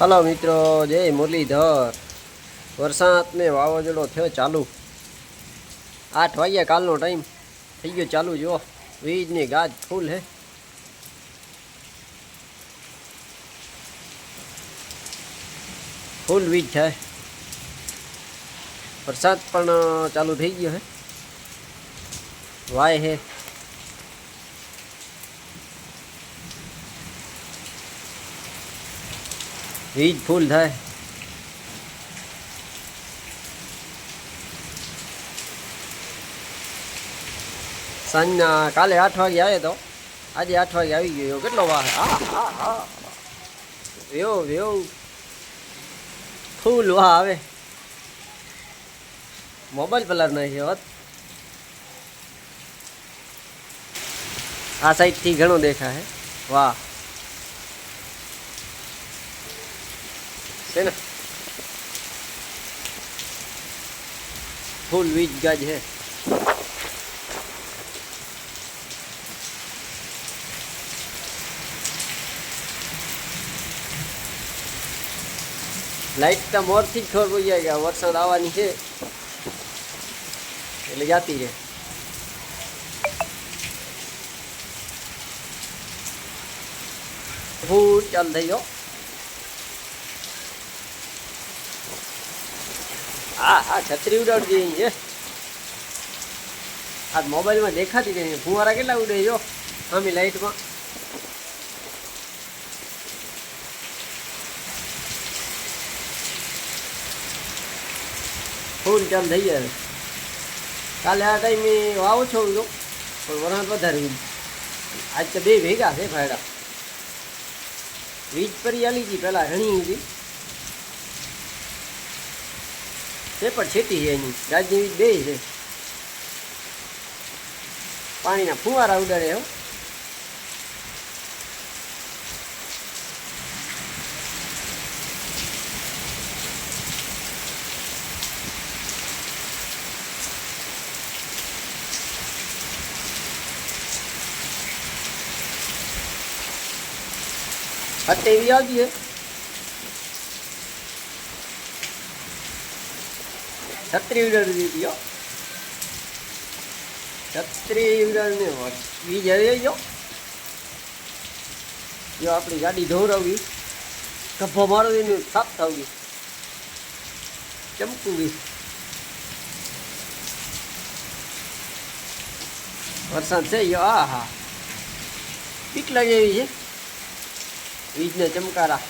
Hello મિત્રો, જય મુરલીધર. વરસાદને વાવાઝોડો થયો ચાલુ. આઠ વાગ્યા કાલનો ટાઈમ થઈ ગયો ચાલુ, જુઓ. વીજની ગાજ ફૂલ હે. ફૂલ વીજ થાય. વરસાદ પણ ચાલુ થઈ ગયો હે. વાય હે. વીજ ફૂલ થાય. સાંજના કાલે આઠ વાગે આવ્યો તો. આજે આઠ વાગે આવી ગયો. કેટલો વાહ. Wave wave. ફૂલ વાહ આવે. મોબાઈલ પલાર નહીં હોત. આ સાઈડથી ઘણો દેખાય વાહ. છે ને ફૂલ વીજ ગાજ હે લાઈટ તો મોરથી જ ખબર પડી જાય કે આ વરસાદ આવવાની છે એટલે જાતી રહે ફૂલ ચાલુ થઈ ગયો હા હા છત્રી ઉડાવતી છે આ મોબાઈલમાં દેખાતી નહીં? ફુવારા કેટલા ઉડે જો? આમી લાઈટમાં. ફૂલ ચાલ થઈ જાય. કાલે આ ટાઈમે વાવો છો તો પણ વરાણ વધારે આજ તો બે ભેગા છે ફાયડા વીજ પરી આલી હતી પહેલાં ઘણી હતી. તે પણ છેટી છે એની. ગાજની બે છે. પાણીના ફુવારા ઉડાડે હો. અત્યારે એવી આવતી છે? છત્રી ઉડાડી દીધી હો છત્રી ઉડાડીને બીજ આવી ગયો જો આપણી ગાડી ધોવરાવી કભો મારો એને સાફ થવી ચમકું ગઈ વરસાદ છે ગયો આ હા કેટલા જેવી છે? વીજને ચમકારા.